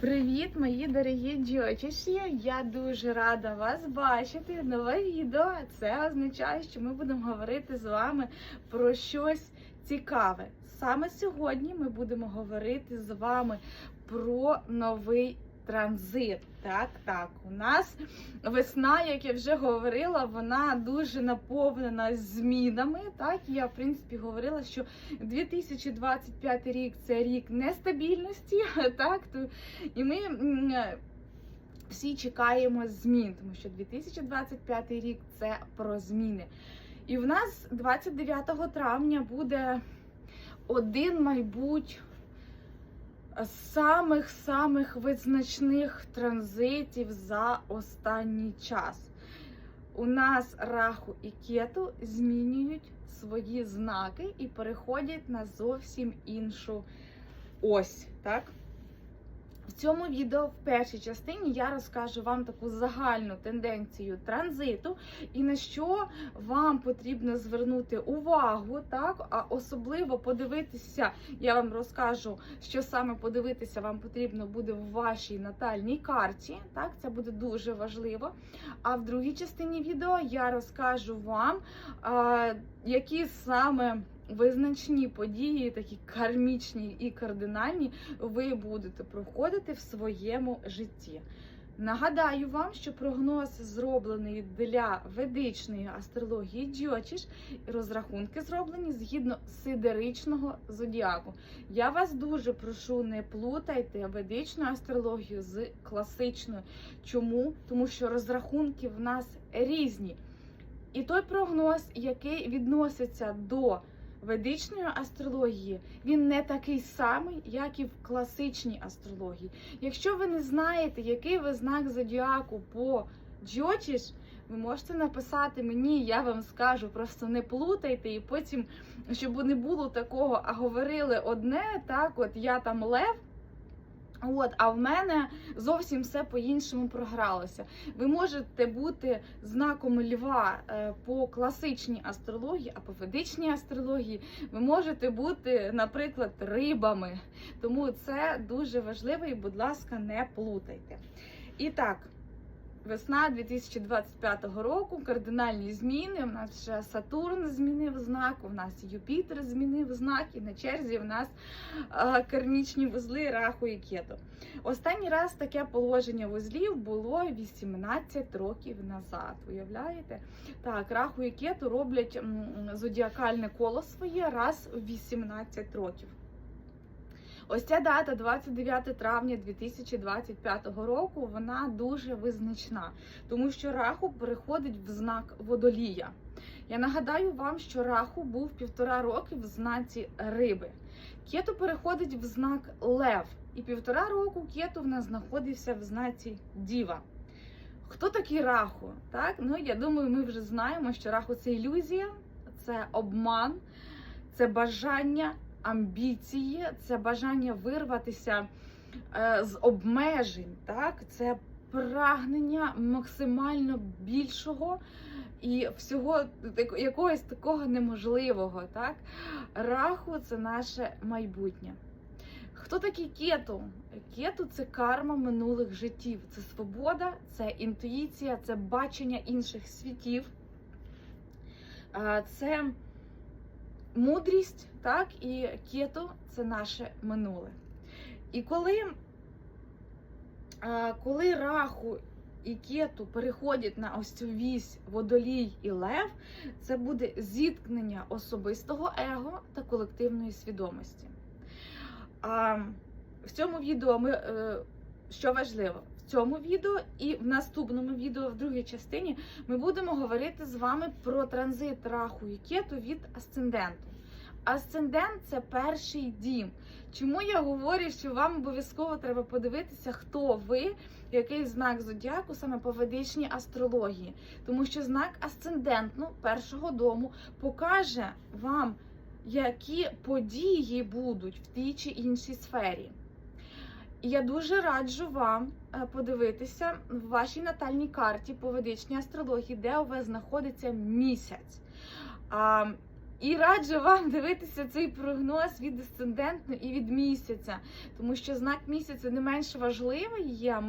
Привіт, мої дорогі джочіші! Я дуже рада вас бачити. Нове відео. Це означає, що ми будемо говорити з вами про щось цікаве. Саме сьогодні ми будемо говорити з вами про новий транзит. Так, так, у нас весна, як я вже говорила, вона дуже наповнена змінами. Так, я в принципі говорила, що 2025 рік це рік нестабільності. Так, і ми всі чекаємо змін, тому що 2025 рік це про зміни. І в нас 29 травня буде один, мабуть, з самих-самих визначних транзитів за останній час. У нас раху і кету змінюють свої знаки і переходять на зовсім іншу ось. Так? В цьому відео в першій частині я розкажу вам таку загальну тенденцію транзиту і на що вам потрібно звернути увагу, так а особливо подивитися. Я вам розкажу, що саме подивитися вам потрібно буде в вашій натальній карті. Так, це буде дуже важливо. А в другій частині відео я розкажу вам, які саме визначні події, такі кармічні і кардинальні, ви будете проходити в своєму житті. Нагадаю вам, що прогноз зроблений для ведичної астрології Джочіш, розрахунки зроблені згідно сидеричного зодіаку. Я вас дуже прошу, не плутайте ведичну астрологію з класичною. Чому? Тому що розрахунки в нас різні. І той прогноз, який відноситься до ведичної астрології, він не такий самий, як і в класичній астрології. Якщо ви не знаєте, який ви знак зодіаку по Джотіш, ви можете написати мені, я вам скажу, просто не плутайте, і потім, щоб не було такого, а говорили одне, так, от я там лев. От, а в мене зовсім все по-іншому програлося. Ви можете бути знаком льва е, по класичній астрології, а по ведичній астрології ви можете бути, наприклад, рибами. Тому це дуже важливо і, будь ласка, не плутайте. І так. Весна 2025 року, кардинальні зміни. У нас вже Сатурн змінив знак, у нас Юпітер змінив знак, і на черзі в нас кармічні вузли Раху і Кету. Останній раз таке положення вузлів було 18 років назад. Уявляєте? Так, Раху і Кету роблять зодіакальне коло своє раз в 18 років. Ось ця дата, 29 травня 2025 року, вона дуже визначна, тому що раху переходить в знак водолія. Я нагадаю вам, що раху був півтора роки в знаці риби. Кету переходить в знак лев, і півтора року кету в нас знаходився в знаці діва. Хто такий раху? Так, ну я думаю, ми вже знаємо, що раху це ілюзія, це обман, це бажання амбіції, це бажання вирватися е, з обмежень, так? це прагнення максимально більшого і всього якогось такого неможливого. Так? Раху це наше майбутнє. Хто такий кету? Кету це карма минулих життів. Це свобода, це інтуїція, це бачення інших світів. Е, Це мудрість, так, і кету це наше минуле. І коли, коли раху і кету переходять на ось цю вісь водолій і лев, це буде зіткнення особистого его та колективної свідомості. А в цьому відео ми е, що важливо, в цьому відео і в наступному відео, в другій частині, ми будемо говорити з вами про транзит раху і кету від асценденту. Асцендент це перший дім. Чому я говорю, що вам обов'язково треба подивитися, хто ви, який знак зодіаку саме по ведичній астрології. Тому що знак асцендентну першого дому покаже вам, які події будуть в тій чи іншій сфері. І я дуже раджу вам е, подивитися в вашій натальній карті по ведичній астрології, де у вас знаходиться місяць. І раджу вам дивитися цей прогноз від асценденту і від місяця, тому що знак місяця не менш важливий є,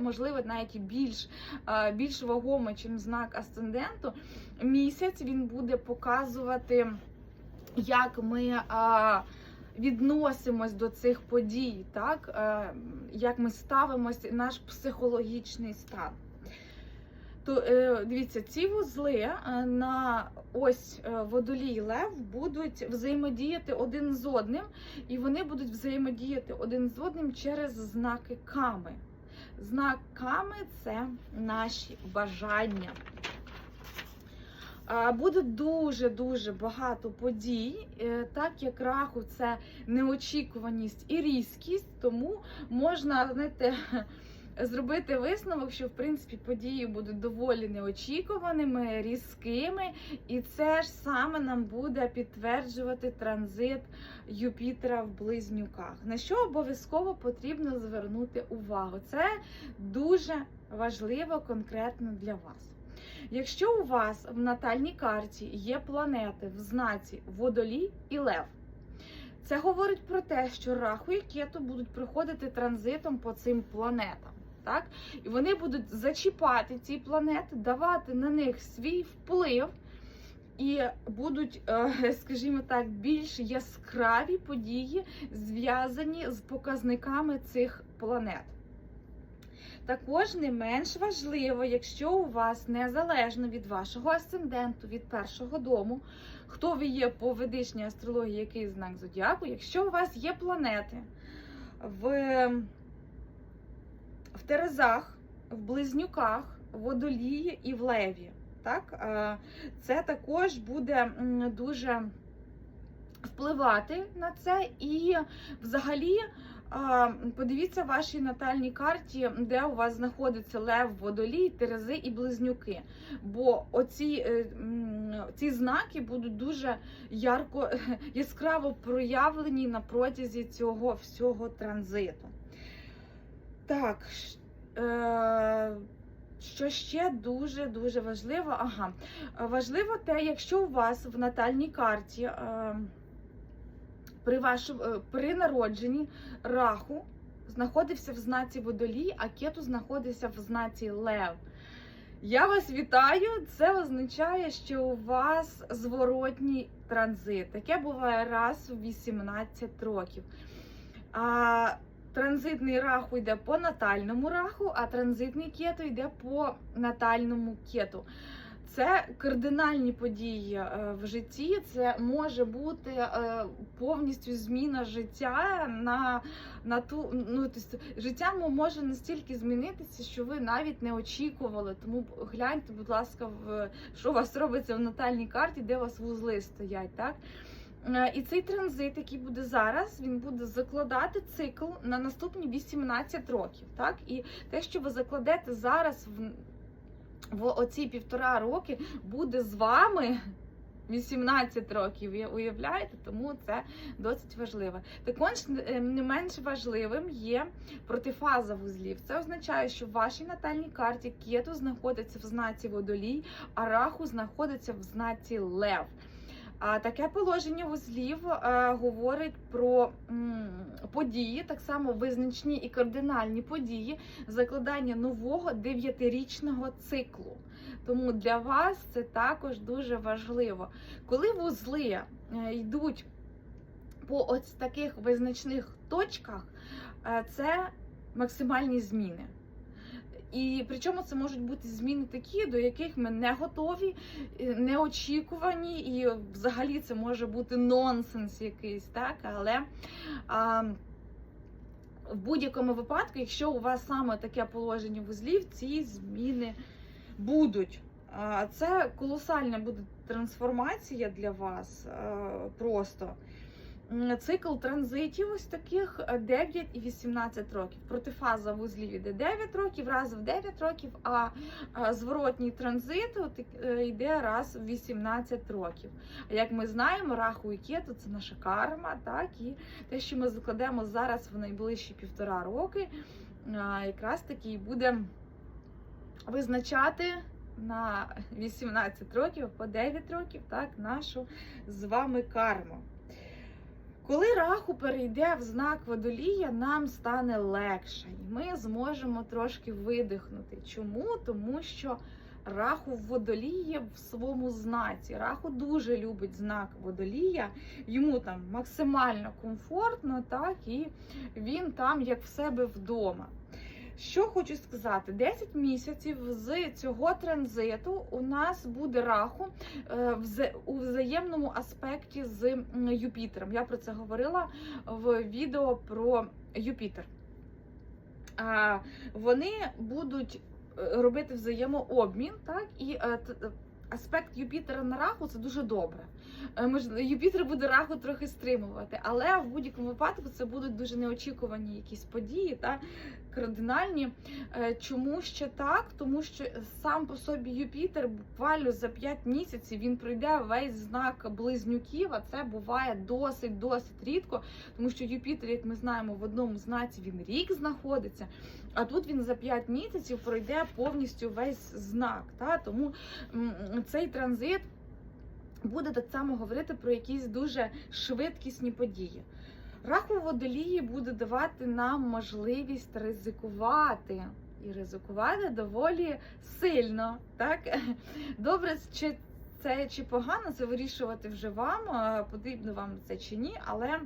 можливо, навіть більш, більш вагомий, ніж знак асценденту. Місяць він буде показувати, як ми. Відносимось до цих подій, так е, як ми ставимося, наш психологічний стан. То е, дивіться, ці вузли е, на ось водолій лев будуть взаємодіяти один з одним, і вони будуть взаємодіяти один з одним через знаки ками. Знак ками це наші бажання. Буде дуже-дуже багато подій, е, так як раху це неочікуваність і різкість, тому можна знаєте, зробити висновок, що в принципі події будуть доволі неочікуваними, різкими, і це ж саме нам буде підтверджувати транзит Юпітера в близнюках. На що обов'язково потрібно звернути увагу? Це дуже важливо конкретно для вас. Якщо у вас в натальній карті є планети в знаці Водолій і Лев, це говорить про те, що раху і кету будуть проходити транзитом по цим планетам. Так? І вони будуть зачіпати ці планети, давати на них свій вплив, і будуть, е, скажімо так, більш яскраві події зв'язані з показниками цих планет. Також не менш важливо, якщо у вас незалежно від вашого асценденту, від першого дому, хто ви є по ведичній астрології, який знак зодіаку, якщо у вас є планети в, в Терезах, в Близнюках, в Водолії і в Леві, так, це також буде дуже впливати на це і взагалі. Подивіться вашій натальній карті, де у вас знаходиться лев, водолій, терези і близнюки. Бо оці е, ці знаки будуть дуже ярко, яскраво проявлені на протязі цього всього транзиту. Так, е, що ще дуже-дуже важливо? Ага, важливо те, якщо у вас в натальній карті. При вашому е, при народженні раху знаходився в знаці водолій, а кету знаходився в знаці лев. Я вас вітаю! Це означає, що у вас зворотній транзит. Таке буває раз у 18 років. А транзитний раху йде по натальному раху, а транзитний кету йде по натальному кету. Це кардинальні події е, в житті. Це може бути е, повністю зміна життя на на ту ну тобто, життя може настільки змінитися, що ви навіть не очікували. Тому гляньте, будь ласка, в що у вас робиться в натальній карті, де у вас вузли стоять, так. Е, І цей транзит, який буде зараз, він буде закладати цикл на наступні 18 років. Так, і те, що ви закладете зараз в в оці півтора роки буде з вами 18 років. Уявляєте? Тому це досить важливо. Також е, не менш важливим є протифаза вузлів. Це означає, що в вашій натальній карті кету знаходиться в знаці водолій, а раху знаходиться в знаці лев. А таке положення вузлів е, говорить про події, так само визначні і кардинальні події закладання нового дев'ятирічного циклу. Тому для вас це також дуже важливо. Коли вузли е, йдуть по ось таких визначних точках, е, це максимальні зміни. І причому це можуть бути зміни такі, до яких ми не готові, е, неочікувані, і взагалі це може бути нонсенс якийсь, так? Але а, в будь-якому випадку, якщо у вас саме таке положення вузлів, ці зміни будуть. Це колосальна буде трансформація для вас а, просто. Цикл транзитів ось таких е, 9 і 18 років. Протифаза вузлів іде 9 років, раз в 9 років, а а зворотній транзит от, е, йде раз в 18 років. А як ми знаємо, раху і кету це наша карма, так і те, що ми закладемо зараз в найближчі півтора роки, якраз таки буде визначати на 18 років, по 9 років, так, нашу з вами карму. Коли раху перейде в знак водолія, нам стане легше, і ми зможемо трошки видихнути. Чому? Тому що раху в водолії в своєму знаці. Раху дуже любить знак водолія, йому там максимально комфортно, так, і він там як в себе вдома. Що хочу сказати, 10 місяців з цього транзиту у нас буде раху е, у взаємному аспекті з Юпітером. Я про це говорила в відео про Юпітер. Вони будуть е, робити взаємообмін, так, і е, аспект Юпітера на раху це дуже добре. Юпітер буде раху трохи стримувати, але в будь-якому випадку це будуть дуже неочікувані якісь події та кардинальні. Е, Чому ще так? Тому що сам по собі Юпітер буквально за 5 місяців він пройде весь знак близнюків, а це буває досить досить рідко, тому що Юпітер, як ми знаємо, в одному знаці він рік знаходиться. А тут він за 5 місяців пройде повністю весь знак. Та? Тому цей транзит буде так само говорити про якісь дуже швидкісні події. Раху водолії буде давати нам можливість ризикувати. І ризикувати доволі сильно. Так? Добре, чи це чи погано, це вирішувати вже вам, потрібно вам це чи ні, але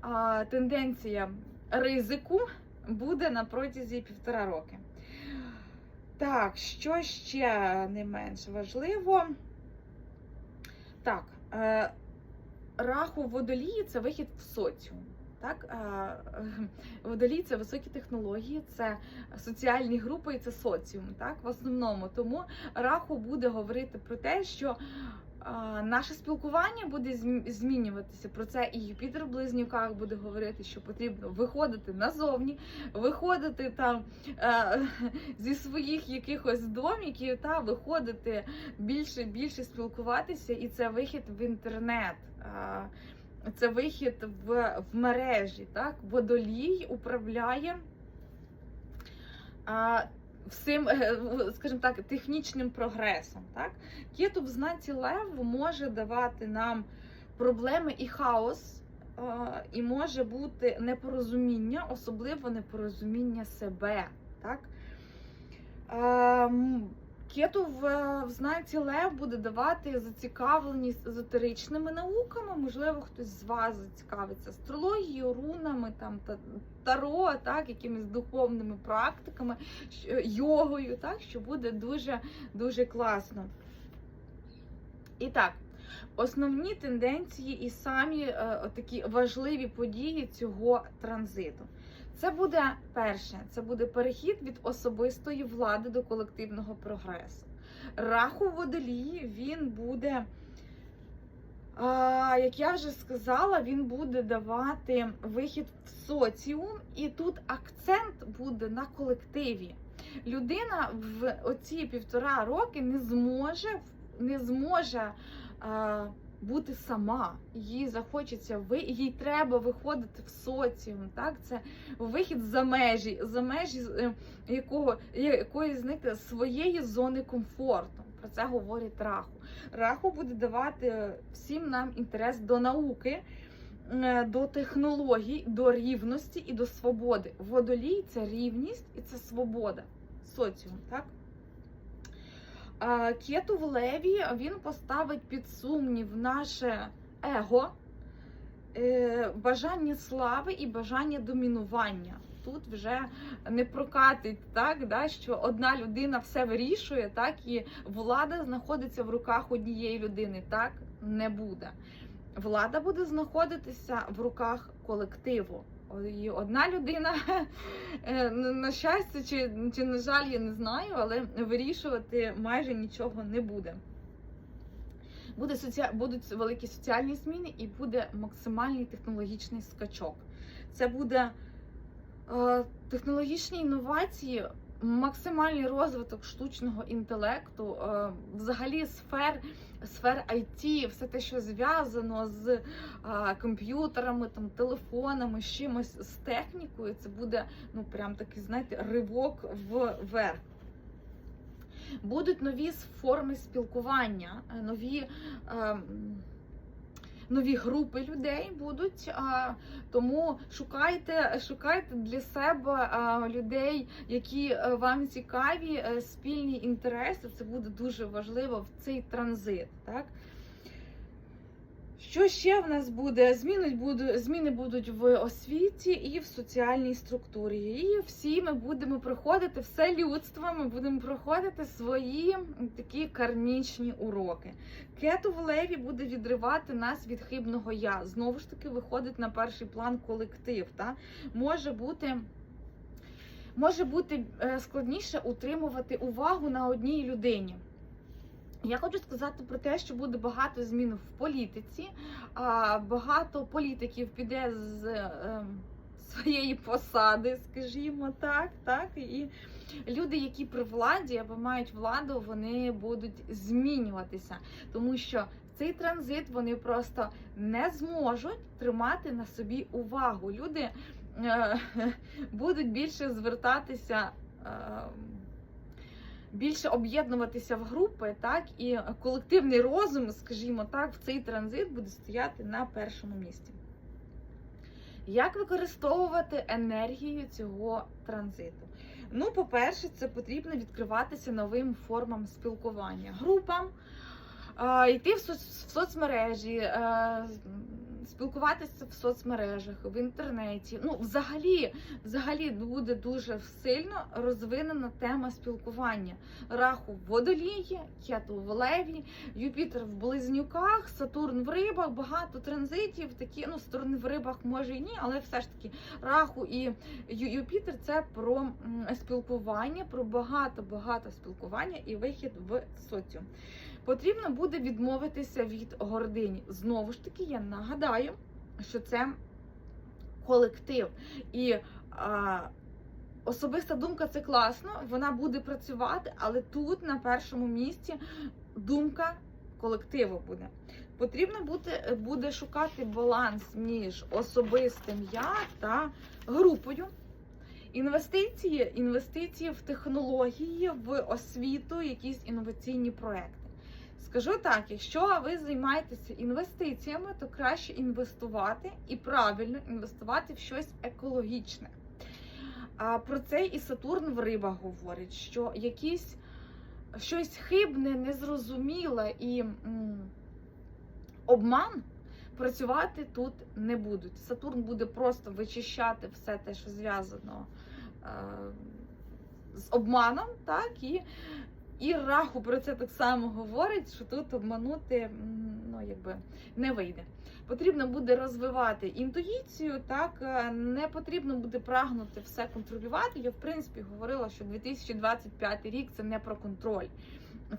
а, тенденція ризику буде на протязі півтора роки. Так, що ще не менш важливо? Так, е, раху водолії це вихід в соціум. Так, е, водолій це високі технології, це соціальні групи і це соціум. Так, в основному. Тому раху буде говорити про те, що наше спілкування буде змінюватися. Про це і Юпітер в близнюках буде говорити, що потрібно виходити назовні, виходити там е, зі своїх якихось доміків та виходити більше більше спілкуватися, і це вихід в інтернет. Е, Це вихід в, в мережі. Так? Водолій управляє а, всім, е, скажімо так, технічним прогресом. Так? Кету в знаці Лев може давати нам проблеми і хаос, а, і може бути непорозуміння, особливо непорозуміння себе. Так? Ем, Кету в, в знаці Лев буде давати зацікавленість езотеричними науками. Можливо, хтось з вас зацікавиться астрологією, рунами, там та таро, так, якимись духовними практиками, йогою, так, що буде дуже дуже класно. І так, основні тенденції і самі е, такі важливі події цього транзиту. Це буде перше, це буде перехід від особистої влади до колективного прогресу. Раху водолії він буде, як я вже сказала, він буде давати вихід в соціум, і тут акцент буде на колективі. Людина в оці півтора роки не зможе не зможе бути сама. Їй захочеться ви, їй треба виходити в соціум. Так, це вихід за межі, за межі е, якого якої зникне своєї зони комфорту. Про це говорить Раху. Раху буде давати всім нам інтерес до науки. е, До технологій, до рівності і до свободи. Водолій це рівність і це свобода. Соціум, так? Кету в леві він поставить під сумнів наше его, е, бажання слави і бажання домінування. Тут вже не прокатить так, да, що одна людина все вирішує, так і влада знаходиться в руках однієї людини. Так не буде. Влада буде знаходитися в руках колективу. І одна людина, е, на щастя, чи, чи на жаль, я не знаю, але вирішувати майже нічого не буде. Буде соці... Будуть великі соціальні зміни і буде максимальний технологічний скачок. Це буде е, технологічні інновації, максимальний розвиток штучного інтелекту, е, взагалі сфер, сфер IT, все те, що зв'язано з е, комп'ютерами, там, телефонами, з чимось з технікою. Це буде ну прям такий, знаєте, ривок вверх. Будуть нові форми спілкування, е, нові. ем, Нові групи людей будуть, а, тому шукайте, шукайте для себе людей, які е, вам цікаві, е, спільні інтереси. Це буде дуже важливо в цей транзит. Так? Що ще в нас буде? Зміни будуть, зміни будуть в освіті і в соціальній структурі. І всі ми будемо проходити, все людство, ми будемо проходити свої такі кармічні уроки. Кету в леві буде відривати нас від хибного я. Знову ж таки, виходить на перший план колектив. Та? Може бути. Може бути е, складніше утримувати увагу на одній людині. Я хочу сказати про те, що буде багато змін в політиці. Багато політиків піде з ем, своєї посади, скажімо так. так І люди, які при владі або мають владу, вони будуть змінюватися, тому що цей транзит вони просто не зможуть тримати на собі увагу. Люди е, будуть більше звертатися. Більше об'єднуватися в групи, так і колективний розум, скажімо так, в цей транзит буде стояти на першому місці. Як використовувати енергію цього транзиту? Ну, по-перше, це потрібно відкриватися новим формам спілкування, групам, йти в, соцмережі, е, спілкуватися в соцмережах, в інтернеті. Ну, взагалі, взагалі буде дуже сильно розвинена тема спілкування. Раху в водолії, кету в леві, Юпітер в близнюках, Сатурн в рибах, багато транзитів. Такі ну сторони в рибах може і ні, але все ж таки раху і Юпітер це про спілкування, про багато багато спілкування і вихід в соціум. Потрібно буде відмовитися від гордині. Знову ж таки, я нагадаю, що це колектив. І а, особиста думка це класно, вона буде працювати, але тут на першому місці думка колективу буде. Потрібно буде, буде шукати баланс між особистим я та групою. Інвестиції, інвестиції в технології, в освіту, якісь інноваційні проекти. Скажу так, якщо ви займаєтеся інвестиціями, то краще інвестувати і правильно інвестувати в щось екологічне. А про це і Сатурн в рибах говорить, що якісь щось хибне, незрозуміле і м, обман працювати тут не будуть. Сатурн буде просто вичищати все те, що зв'язано е, з обманом, так і і Раху про це так само говорить, що тут обманути ну, якби, не вийде. Потрібно буде розвивати інтуїцію, так е, не потрібно буде прагнути все контролювати. Я в принципі говорила, що 2025 рік це не про контроль.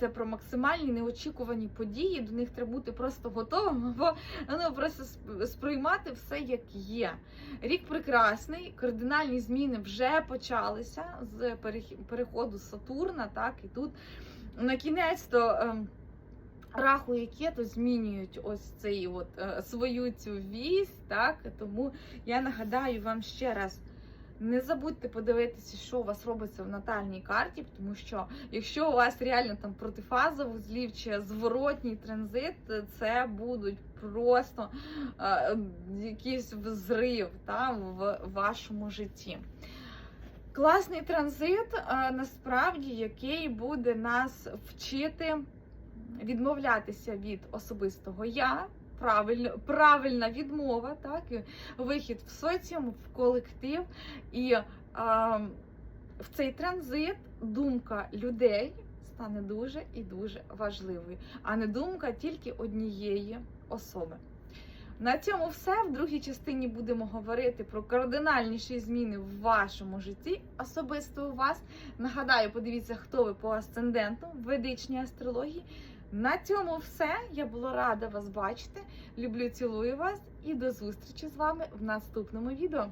Це про максимальні неочікувані події. До них треба бути просто готовим, або ну, просто сприймати все як є. Рік прекрасний, кардинальні зміни вже почалися з переходу Сатурна. Так і тут на кінець то. ем, Раху і Кету змінюють ось цей от е, свою цю вісь, так тому я нагадаю вам ще раз. Не забудьте подивитися, що у вас робиться в натальній карті, тому що якщо у вас реально там протифазовий злів чи зворотній транзит, це будуть просто е, якийсь взрив та, в вашому житті. Класний транзит, е, насправді, який буде нас вчити відмовлятися від особистого я. Правильно, правильна відмова, так вихід в соціум, в колектив. І е, в цей транзит думка людей стане дуже і дуже важливою, а не думка тільки однієї особи. На цьому все. В другій частині будемо говорити про кардинальніші зміни в вашому житті, особисто у вас. Нагадаю, подивіться, хто ви по асценденту в ведичній астрології. На цьому все. Я була рада вас бачити. Люблю, цілую вас і до зустрічі з вами в наступному відео.